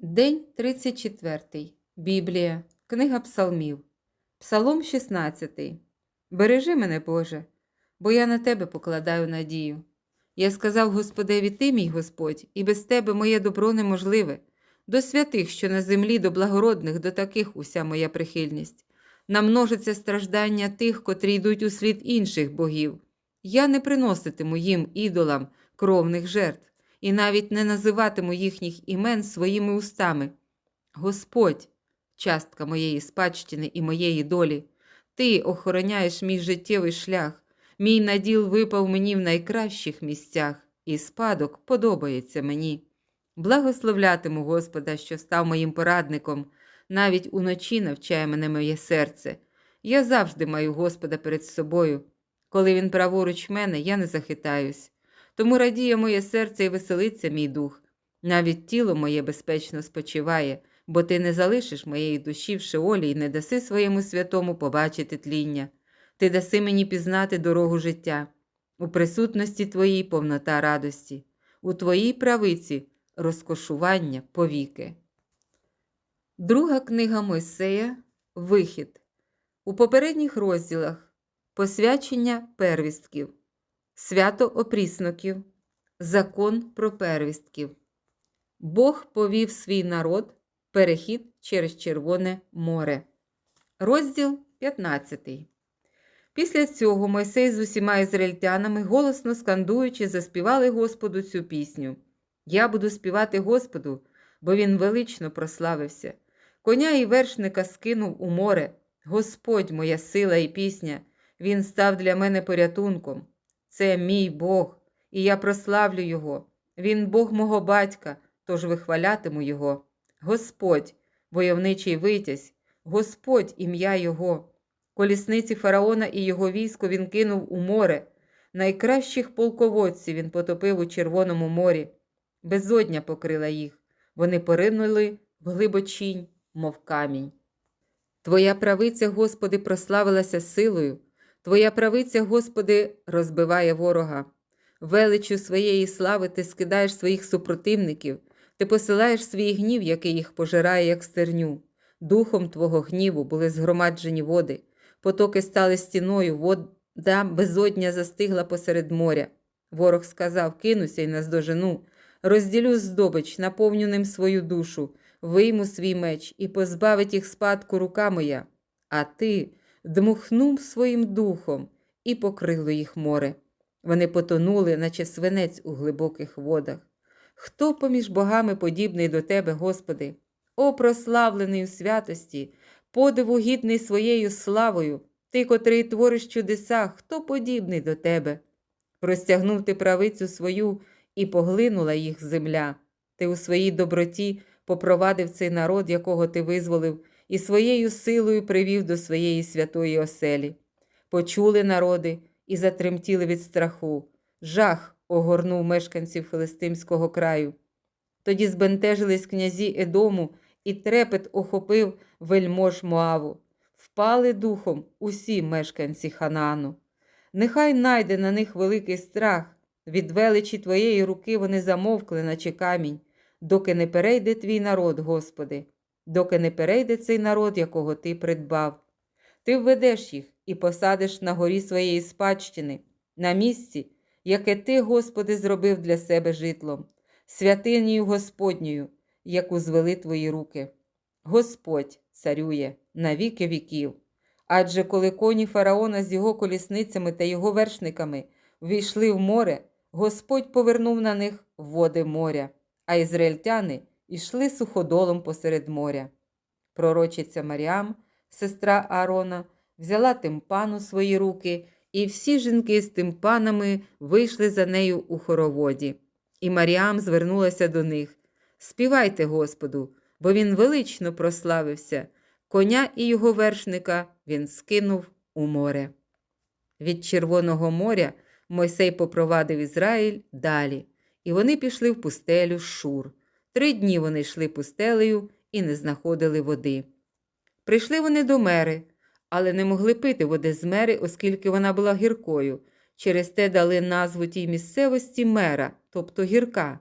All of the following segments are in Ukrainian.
День 34. Біблія. Книга Псалмів. Псалом 16. Бережи мене, Боже, бо я на тебе покладаю надію. Я сказав Господеві, ти, мій Господь, і без тебе моє добро неможливе. До святих, що на землі, до благородних, до таких уся моя прихильність. Намножиться страждання тих, котрі йдуть у слід інших богів. Я не приноситиму їм ідолам кровних жертв і навіть не називатиму їхніх імен своїми устами. Господь, частка моєї спадщини і моєї долі, ти охороняєш мій життєвий шлях, мій наділ випав мені в найкращих місцях, і спадок подобається мені. Благословлятиму Господа, що став моїм порадником, навіть уночі навчає мене моє серце. Я завжди маю Господа перед собою. Коли він праворуч мене, я не захитаюсь. Тому радіє моє серце і веселиться мій дух. Навіть тіло моє безпечно спочиває, бо ти не залишиш моєї душі в шеолі і не даси своєму святому побачити тління. Ти даси мені пізнати дорогу життя. У присутності твоїй повнота радості, у твоїй правиці розкошування повіки. Друга книга Мойсея Вихід. У попередніх розділах Посвячення первістків, свято опрісноків, закон про первістків. Бог повів свій народ перехід через Червоне море. Розділ 15. Після цього Мойсей з усіма ізраїльтянами, голосно скандуючи, заспівали Господу цю пісню. Я буду співати Господу, бо він велично прославився. Коня і вершника скинув у море. Господь, моя сила і пісня, Він став для мене порятунком. Це мій Бог, і я прославлю Його. Він Бог мого батька, тож вихвалятиму Його. Господь, войовничий витязь, Господь ім'я Його. Колісниці фараона і його військо він кинув у море. Найкращих полководців він потопив у Червоному морі. Безодня покрила їх. Вони поринули в глибочінь, мов камінь. Твоя правиця, Господи, прославилася силою. Твоя правиця, Господи, розбиває ворога. Величу своєї слави ти скидаєш своїх супротивників, ти посилаєш свій гнів, який їх пожирає, як стерню. Духом Твого гніву були згромаджені води, потоки стали стіною, вода безодня застигла посеред моря. Ворог сказав: Кинуся й наздожену, розділю здобич, наповню ним свою душу, вийму свій меч і позбавить їх спадку рука моя. А ти дмухнув своїм духом і покрило їх море. Вони потонули, наче свинець у глибоких водах. Хто поміж богами подібний до тебе, Господи? О, прославлений у святості, подиву гідний своєю славою, ти, котрий твориш чудеса, хто подібний до тебе? Простягнув ти правицю свою і поглинула їх земля. Ти у своїй доброті попровадив цей народ, якого ти визволив, і своєю силою привів до своєї святої оселі. Почули народи і затремтіли від страху. Жах огорнув мешканців Филистимського краю. Тоді збентежились князі Едому, і трепет охопив вельмож Моаву. Впали духом усі мешканці Ханаану. Нехай найде на них великий страх. Від величі твоєї руки вони замовкли, наче камінь, доки не перейде твій народ, Господи, доки не перейде цей народ, якого ти придбав. Ти введеш їх і посадиш на горі своєї спадщини, на місці, яке ти, Господи, зробив для себе житлом, святинію Господньою, яку звели твої руки. Господь царює на віки віків. Адже коли коні фараона з його колісницями та його вершниками війшли в море, Господь повернув на них води моря, а ізраїльтяни йшли суходолом посеред моря. Пророчиця Маріам, сестра Аарона, взяла тимпан у свої руки, і всі жінки з тимпанами вийшли за нею у хороводі. І Маріам звернулася до них Співайте Господу, бо він велично прославився. Коня і його вершника він скинув у море. Від Червоного моря Мойсей попровадив Ізраїль далі, і вони пішли в пустелю Шур. Три дні вони йшли пустелею і не знаходили води. Прийшли вони до мери, але не могли пити води з мери, оскільки вона була гіркою. Через те дали назву тій місцевості мера, тобто гірка.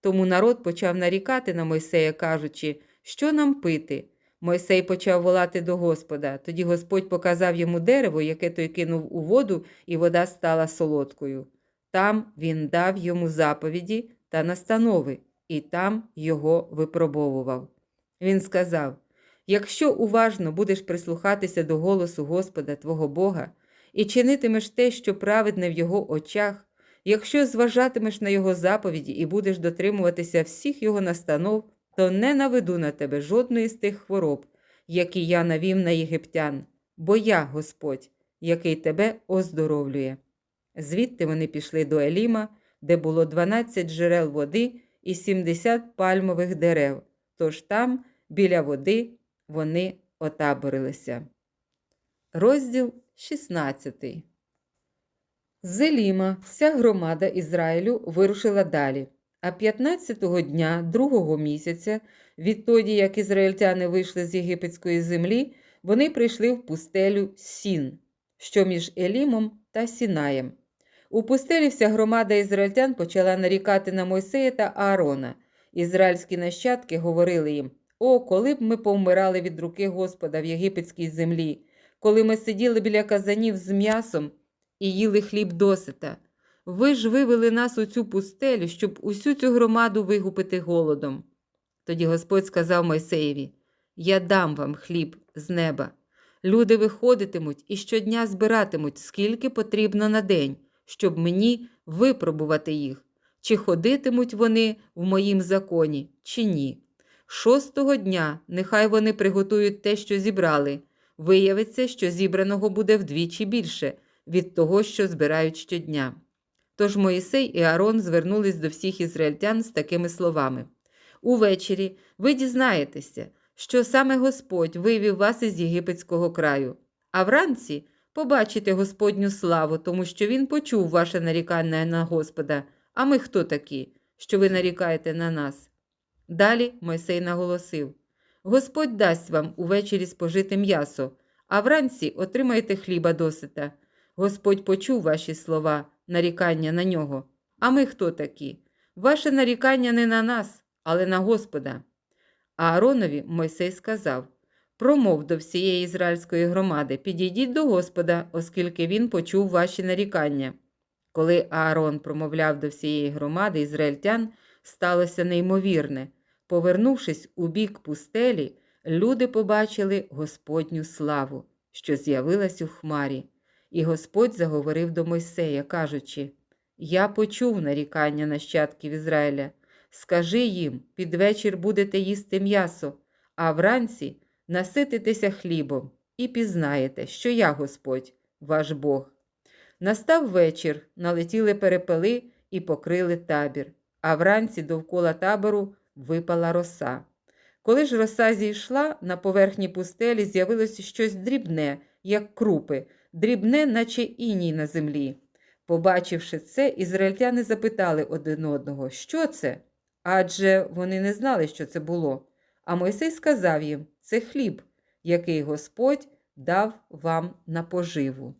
Тому народ почав нарікати на Мойсея, кажучи, що нам пити. Мойсей почав волати до Господа. Тоді Господь показав йому дерево, яке той кинув у воду, і вода стала солодкою. Там він дав йому заповіді та настанови, і там його випробовував. Він сказав: Якщо уважно будеш прислухатися до голосу Господа Твого Бога і чинитимеш те, що праведне в Його очах, якщо зважатимеш на Його заповіді і будеш дотримуватися всіх Його настанов, то не наведу на тебе жодної з тих хвороб, які я навів на єгиптян, бо я Господь, який тебе оздоровлює. Звідти вони пішли до Еліма, де було 12 джерел води і 70 пальмових дерев, тож там, біля води, вони отаборилися. Розділ 16 З Еліма вся громада Ізраїлю вирушила далі. А 15-го дня другого місяця, відтоді як ізраїльтяни вийшли з єгипетської землі, вони прийшли в пустелю Сін, що між Елімом та Сінаєм. У пустелі вся громада ізраїльтян почала нарікати на Мойсея та Аарона. Ізраїльські нащадки говорили їм: О, коли б ми повмирали від руки Господа в єгипетській землі, коли ми сиділи біля казанів з м'ясом і їли хліб досита. Ви ж вивели нас у цю пустелю, щоб усю цю громаду вигупити голодом. Тоді Господь сказав Мойсеєві: Я дам вам хліб з неба. Люди виходитимуть і щодня збиратимуть, скільки потрібно на день, щоб мені випробувати їх, чи ходитимуть вони в моїм законі, чи ні. Шостого дня нехай вони приготують те, що зібрали. Виявиться, що зібраного буде вдвічі більше від того, що збирають щодня. Тож Моїсей і Аарон звернулись до всіх ізраїльтян з такими словами: Увечері ви дізнаєтеся, що саме Господь вивів вас із єгипетського краю, а вранці побачите Господню славу, тому що Він почув ваше нарікання на Господа. А ми хто такі, що ви нарікаєте на нас? Далі Мойсей наголосив: Господь дасть вам увечері спожити м'ясо, а вранці отримаєте хліба досита. Господь почув ваші слова нарікання на нього. А ми хто такі? Ваше нарікання не на нас, але на Господа. А Ааронові Мойсей сказав Промов до всієї ізраїльської громади, підійдіть до Господа, оскільки він почув ваші нарікання. Коли Аарон промовляв до всієї громади ізраїльтян, сталося неймовірне. Повернувшись у бік пустелі, люди побачили Господню славу, що з'явилась у хмарі. І Господь заговорив до Мойсея, кажучи: Я почув нарікання нащадків Ізраїля. Скажи їм, під вечір будете їсти м'ясо, а вранці насититеся хлібом, і пізнаєте, що я Господь, ваш Бог. Настав вечір, налетіли перепели і покрили табір, а вранці довкола табору випала роса. Коли ж роса зійшла, на поверхні пустелі з'явилося щось дрібне, як крупи дрібне, наче іній на землі. Побачивши це, ізраїльтяни запитали один одного, що це? Адже вони не знали, що це було. А Мойсей сказав їм це хліб, який Господь дав вам на поживу.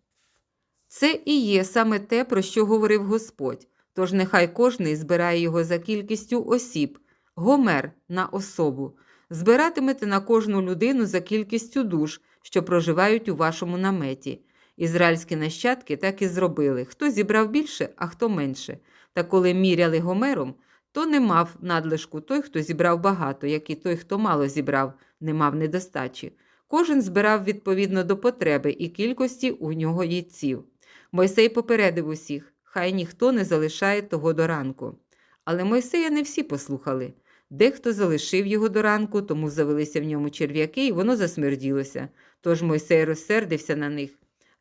Це і є саме те, про що говорив Господь. Тож нехай кожний збирає його за кількістю осіб, гомер на особу. Збиратимете на кожну людину за кількістю душ, що проживають у вашому наметі. Ізраїльські нащадки так і зробили хто зібрав більше, а хто менше. Та коли міряли гомером, то не мав надлишку той, хто зібрав багато, як і той, хто мало зібрав, не мав недостачі. Кожен збирав відповідно до потреби і кількості у нього яйців. Мойсей попередив усіх, хай ніхто не залишає того до ранку. Але Мойсея не всі послухали. Дехто залишив його до ранку, тому завелися в ньому черв'яки, і воно засмерділося. Тож Мойсей розсердився на них.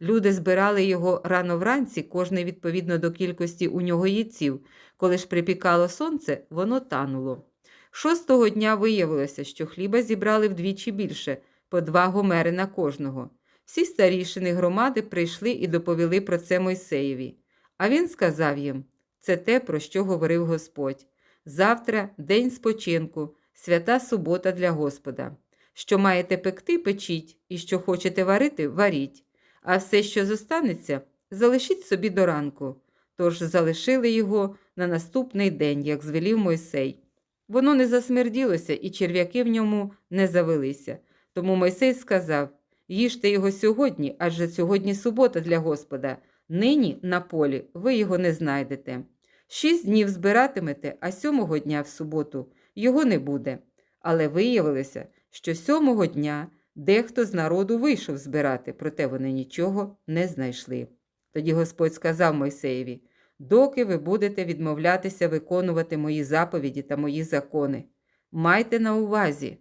Люди збирали його рано вранці, кожний відповідно до кількості у нього яйців. Коли ж припікало сонце, воно тануло. Шостого дня виявилося, що хліба зібрали вдвічі більше, по два гомери на кожного. Всі старішини громади прийшли і доповіли про це Мойсеєві. А він сказав їм це те, про що говорив Господь. Завтра день спочинку, свята субота для Господа. Що маєте пекти, печіть, і що хочете варити, варіть а все, що зостанеться, залишіть собі до ранку. тож залишили його на наступний день, як звелів Мойсей. Воно не засмерділося, і черв'яки в ньому не завелися. Тому Мойсей сказав: їжте його сьогодні, адже сьогодні субота для Господа. Нині на полі ви його не знайдете. Шість днів збиратимете, а сьомого дня в суботу його не буде. Але виявилося, що сьомого дня дехто з народу вийшов збирати, проте вони нічого не знайшли. Тоді Господь сказав Мойсеєві: доки ви будете відмовлятися виконувати мої заповіді та мої закони, майте на увазі,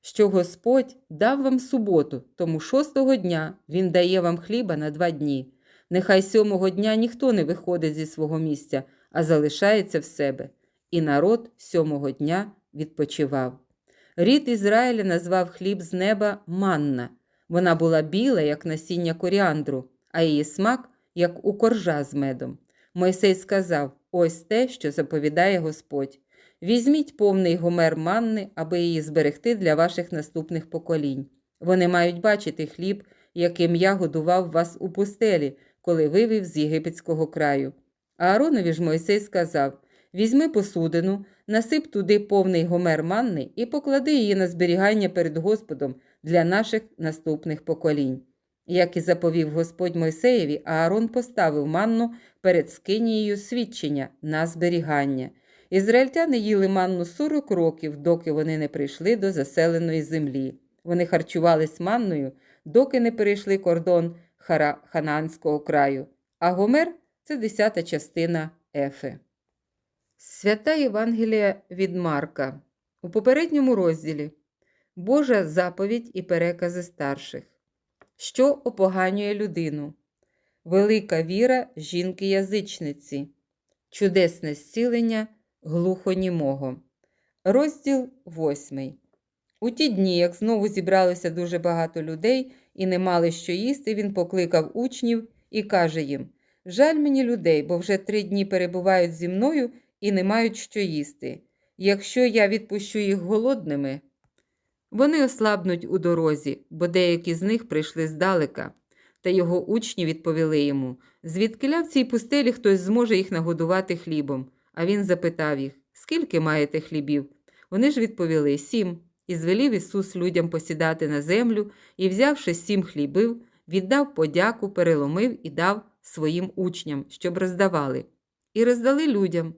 що Господь дав вам суботу, тому шостого дня Він дає вам хліба на два дні. Нехай сьомого дня ніхто не виходить зі свого місця, а залишається в себе. І народ сьомого дня відпочивав. Рід Ізраїля назвав хліб з неба манна. Вона була біла, як насіння коріандру, а її смак, як у коржа з медом. Мойсей сказав: ось те, що заповідає Господь. Візьміть повний гомер манни, аби її зберегти для ваших наступних поколінь. Вони мають бачити хліб, яким я годував вас у пустелі, коли вивів з єгипетського краю. Ааронові ж Мойсей сказав: Візьми посудину, насип туди повний гомер манни і поклади її на зберігання перед Господом для наших наступних поколінь. Як і заповів Господь Мойсеєві, Аарон поставив манну перед скинією свідчення на зберігання. Ізраїльтяни їли манну 40 років, доки вони не прийшли до заселеної землі. Вони харчувались манною, доки не перейшли кордон Хара Хананського краю, а Гомер це десята частина Ефи. Свята Євангелія від Марка. У попередньому розділі. Божа заповідь і перекази старших, що опоганює людину, велика віра жінки-язичниці, чудесне зцілення глухонімого. Розділ 8. У ті дні, як знову зібралося дуже багато людей і не мали що їсти, він покликав учнів і каже їм: Жаль мені людей, бо вже три дні перебувають зі мною і не мають що їсти. Якщо я відпущу їх голодними, вони ослабнуть у дорозі, бо деякі з них прийшли здалека. Та його учні відповіли йому, звідкиля в цій пустелі хтось зможе їх нагодувати хлібом. А він запитав їх, скільки маєте хлібів? Вони ж відповіли сім. І звелів Ісус людям посідати на землю і, взявши сім хлібів, віддав подяку, переломив і дав своїм учням, щоб роздавали. І роздали людям.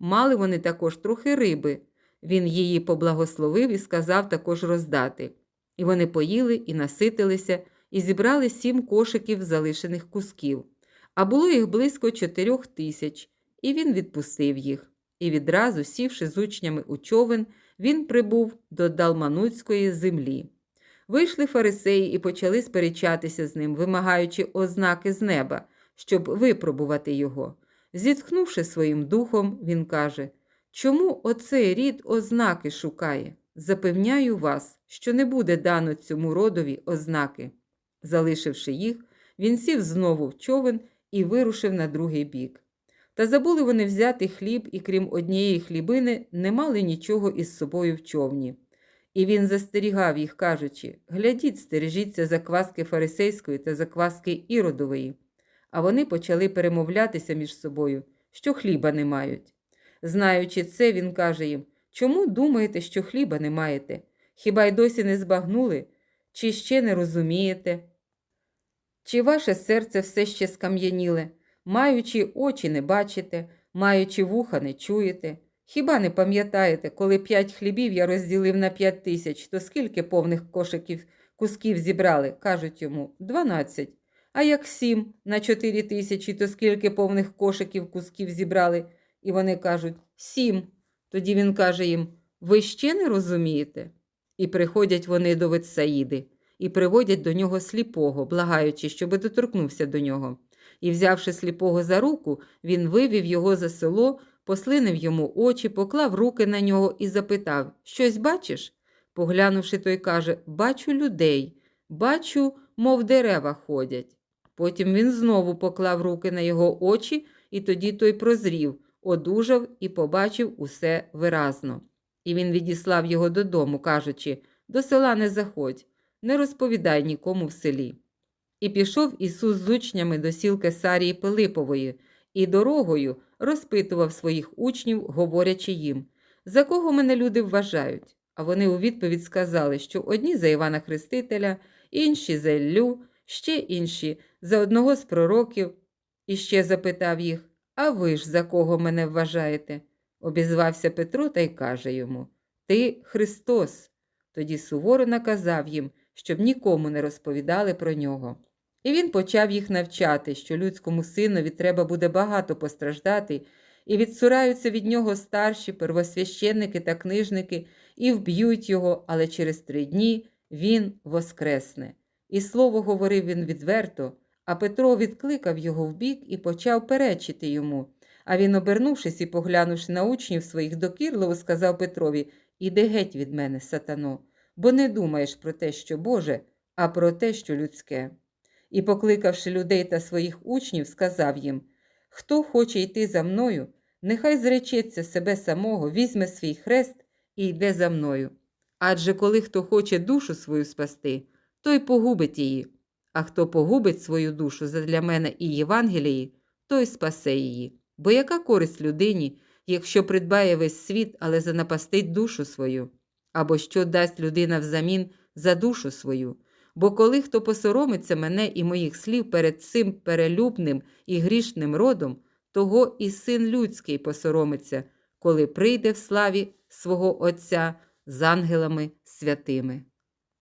Мали вони також трохи риби. Він її поблагословив і сказав також роздати. І вони поїли і наситилися, і зібрали сім кошиків залишених кусків. А було їх близько чотирьох тисяч, і він відпустив їх. І відразу, сівши з учнями у човен, він прибув до Далмануцької землі. Вийшли фарисеї і почали сперечатися з ним, вимагаючи ознаки з неба, щоб випробувати його. Зітхнувши своїм духом, він каже Чому оцей рід ознаки шукає? Запевняю вас, що не буде дано цьому родові ознаки. Залишивши їх, він сів знову в човен і вирушив на другий бік. Та забули вони взяти хліб, і крім однієї хлібини, не мали нічого із собою в човні. І він застерігав їх, кажучи глядіть, стережіться закваски фарисейської та закваски іродової. А вони почали перемовлятися між собою, що хліба не мають. Знаючи це, він каже їм Чому думаєте, що хліба не маєте? Хіба й досі не збагнули? Чи ще не розумієте? Чи ваше серце все ще скам'яніле? Маючи очі не бачите, маючи вуха не чуєте. Хіба не пам'ятаєте, коли п'ять хлібів я розділив на п'ять тисяч, то скільки повних кошиків кусків зібрали? кажуть йому дванадцять. А як сім на чотири тисячі, то скільки повних кошиків кусків зібрали? І вони кажуть сім. Тоді він каже їм: Ви ще не розумієте? І приходять вони до Ветсаїди, і приводять до нього сліпого, благаючи, щоби доторкнувся до нього. І, взявши сліпого за руку, він вивів його за село, послинив йому очі, поклав руки на нього і запитав Щось бачиш? Поглянувши, той каже Бачу людей, бачу, мов дерева ходять. Потім він знову поклав руки на його очі, і тоді той прозрів, одужав і побачив усе виразно. І він відіслав його додому, кажучи До села не заходь, не розповідай нікому в селі. І пішов Ісус з учнями до сіл Кесарії Пилипової, і дорогою розпитував своїх учнів, говорячи їм, за кого мене люди вважають. А вони у відповідь сказали, що одні за Івана Хрестителя, інші за Іллю, ще інші за одного з пророків. І ще запитав їх, а ви ж за кого мене вважаєте? Обізвався Петро та й каже йому Ти Христос. Тоді суворо наказав їм, щоб нікому не розповідали про нього. І він почав їх навчати, що людському синові треба буде багато постраждати, і відсураються від нього старші первосвященники та книжники, і вб'ють його, але через три дні він воскресне. І слово говорив він відверто, а Петро відкликав його вбік і почав перечити йому. А він, обернувшись і поглянувши на учнів своїх докірливо, сказав Петрові Іди геть від мене, сатано, бо не думаєш про те, що Боже, а про те, що людське. І, покликавши людей та своїх учнів, сказав їм Хто хоче йти за мною, нехай зречеться себе самого, візьме свій хрест і йде за мною. Адже коли хто хоче душу свою спасти, той погубить її, а хто погубить свою душу задля мене і Євангелії, той спасе її. Бо яка користь людині, якщо придбає весь світ, але занапастить душу свою? Або що дасть людина взамін за душу свою? Бо коли хто посоромиться мене і моїх слів перед цим перелюбним і грішним родом, того і син людський посоромиться, коли прийде в славі свого Отця з ангелами святими.